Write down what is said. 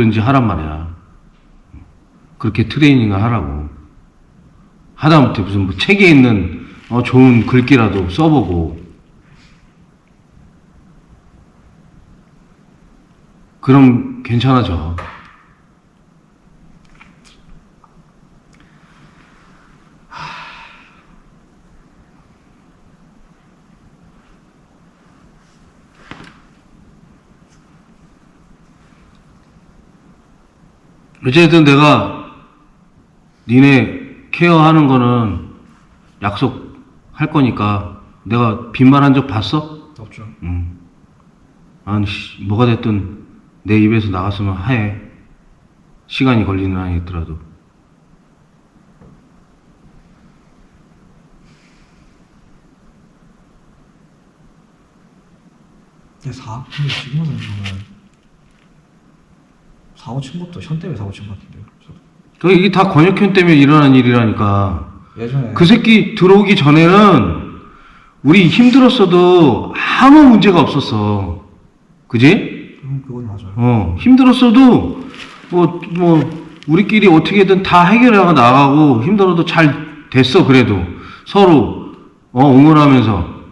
먹든지 하란 말이야. 그렇게 트레이닝을 하라고. 하다못해 무슨 뭐 책에 있는 어, 좋은 글귀라도 써보고. 그럼 괜찮아져. 어쨌든 내가 니네 케어하는 거는 약속할 거니까 내가 빈말한 적 봤어? 없죠. 응. 아니, 씨, 뭐가 됐든 내 입에서 나갔으면 하해. 시간이 걸리는 한이 있더라도. 근데 사 근데 지금은 저는 사고 친 것도 현 때문에 사고 친 것 같은데요. 저 이게 다 권혁현 때문에 일어난 일이라니까. 예전에 그 새끼 들어오기 전에는 우리 힘들었어도 아무 문제가 없었어. 그지? 음, 그건 맞아요. 어, 힘들었어도 뭐, 뭐, 우리끼리 어떻게든 다 해결하고 나가고 힘들어도 잘 됐어, 그래도. 서로, 어, 응원하면서.